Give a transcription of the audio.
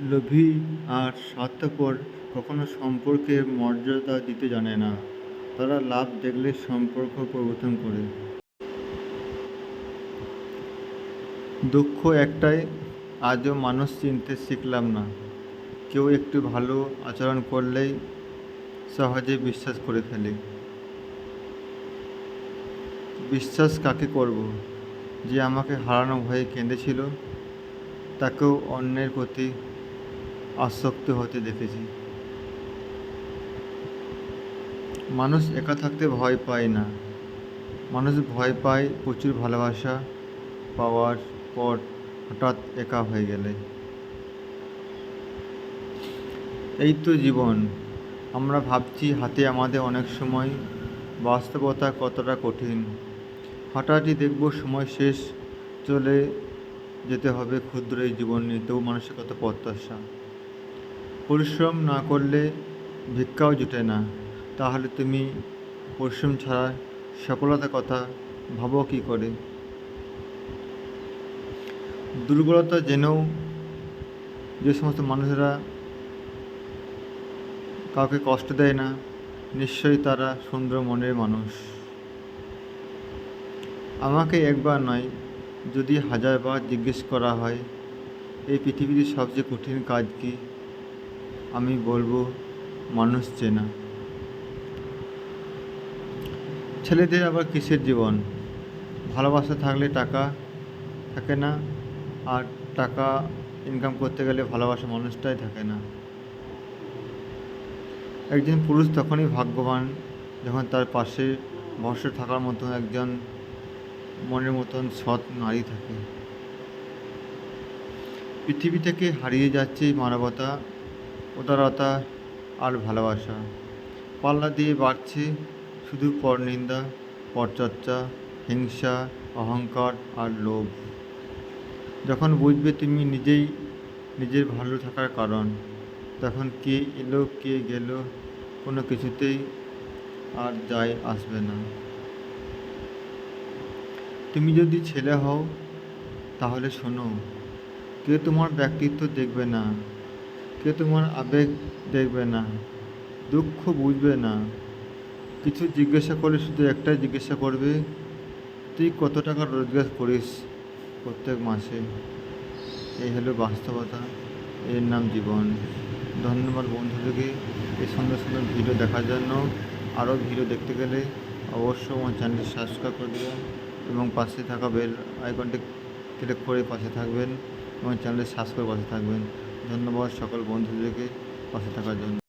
লোভী আর স্বার্থপর কখনো সম্পর্কের মর্যাদা দিতে জানে না। তারা লাভ দেখলে সম্পর্ক পরিবর্তন করে। দুঃখ একটাই, আজও মানুষ চিনতে শিখলাম না। কেউ একটু ভালো আচরণ করলেই সহজে বিশ্বাস করে ফেলে। বিশ্বাস কাকে করব? যে আমাকে হারানো ভয়ে কেঁদেছিল, তাকেও অন্যের প্রতি আসক্ত হতে দেখেছি। মানুষ একা থাকতে ভয় পায় না। মানুষ ভয় পায় প্রচুর ভালোবাসা পাওয়ার পর হঠাৎ একা হয়ে গেলে। এই তো জীবন। আমরা ভাবছি হাতে আমাদের অনেক সময়। বাস্তবতা কতটা কঠিন? হঠাৎই দেখব সময় শেষ। চলে যেতে হবে ক্ষুদ্র এই জীবন নিয়ে। তবু মানুষের কত প্রত্যাশা? পরিশ্রম না করলে ভিক্ষাও জুটে না। তাহলে তুমি পরিশ্রম ছাড়া সফলতার কথা ভাবো কী করে? দুর্বলতা জেনেও যে সমস্ত মানুষেরা কাউকে কষ্ট দেয় না, নিশ্চয়ই তারা সুন্দর মনের মানুষ। আমাকে একবার নয়, যদি হাজারবার জিজ্ঞেস করা হয়, এই পৃথিবীর সবচেয়ে কঠিন কাজ কি? আমি বলব, মানুষ চেনা। ছেলেদের আবার কিসের জীবন? ভালোবাসা থাকলে টাকা থাকে না, আর টাকা ইনকাম করতে গেলে ভালোবাসা মানুষটাই থাকে না। একজন পুরুষ তখনই ভাগ্যবান, যখন তার পাশে ভরসা থাকার মতো একজন মনের মতন সৎ নারী থাকে। পৃথিবী থেকে হারিয়ে যাচ্ছে মানবতা উদারতা আর ভালোবাসা। পাল্লা দিয়ে বাড়ছে শুধু পরনিন্দা, পরচর্চা, হিংসা, অহংকার আর লোভ। যখন বুঝবে তুমি নিজেই নিজের ভালো থাকার কারণ, তখন কে এলো, কে গেল, কোনো কিছুতেই আর যায় আসবে না। তুমি যদি ছেলে হও, তাহলে শোনো, কেউ তোমার ব্যক্তিত্ব দেখবে না। কেউ তোমার আবেগ দেখবে না, দুঃখ বুঝবে না, কিছু জিজ্ঞাসা করলে শুধু একটাই জিজ্ঞাসা করবে, তুই কত টাকা রোজগার করিস প্রত্যেক মাসে? এই হলো বাস্তবতা, এর নাম জীবন। ধন্যবাদ বন্ধুদেরকে এই সুন্দর সুন্দর ভিডিও দেখার জন্য। আরও ভিডিও দেখতে গেলে অবশ্যই আমার চ্যানেলটি সাবস্ক্রাইব করে দেবেন এবং পাশে থাকা বেল আইকনটি ক্লিক করে পাশে থাকবেন এবং চ্যানেলটি সাবস্ক্রাইব পাশে থাকবেন। ধন্যবাদ সকল বন্ধুদেরকে পাশে থাকার জন্য।